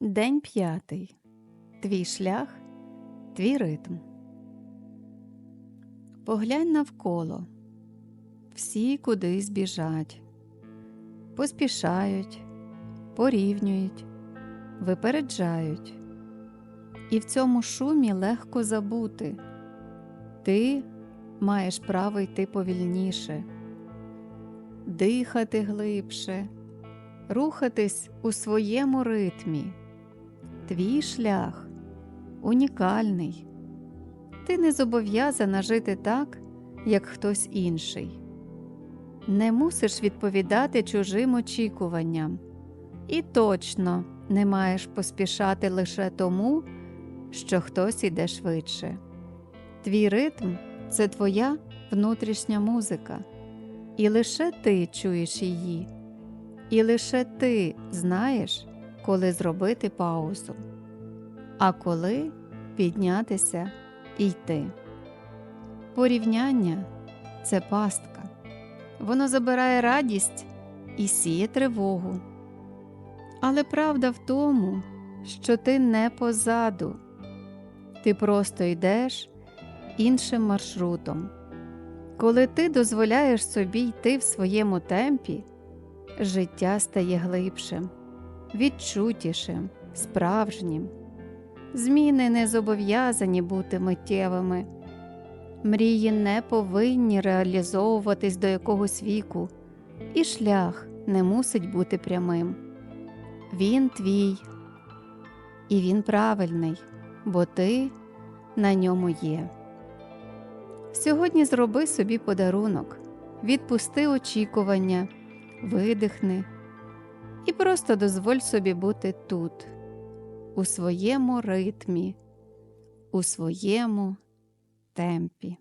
День п'ятий. Твій шлях, твій ритм. Поглянь навколо. Всі кудись біжать, поспішають, порівнюють, випереджають. І в цьому шумі легко забути. Ти маєш право йти повільніше, дихати глибше, рухатись у своєму ритмі. Твій шлях унікальний. Ти не зобов'язана жити так, як хтось інший. Не мусиш відповідати чужим очікуванням, і точно не маєш поспішати лише тому, що хтось іде швидше. Твій ритм це твоя внутрішня музика, і лише ти чуєш її, і лише ти знаєш, коли зробити паузу, а коли піднятися і йти. Порівняння це пастка. Воно забирає радість і сіє тривогу. Але правда в тому, що ти не позаду, ти просто йдеш іншим маршрутом. Коли ти дозволяєш собі йти в своєму темпі, життя стає глибшим, відчутішим, справжнім. Зміни не зобов'язані бути миттєвими. Мрії не повинні реалізовуватись до якогось віку, і шлях не мусить бути прямим. Він твій, і він правильний, бо ти на ньому є. Сьогодні зроби собі подарунок, відпусти очікування, видихни і просто дозволь собі бути тут, у своєму ритмі, у своєму темпі.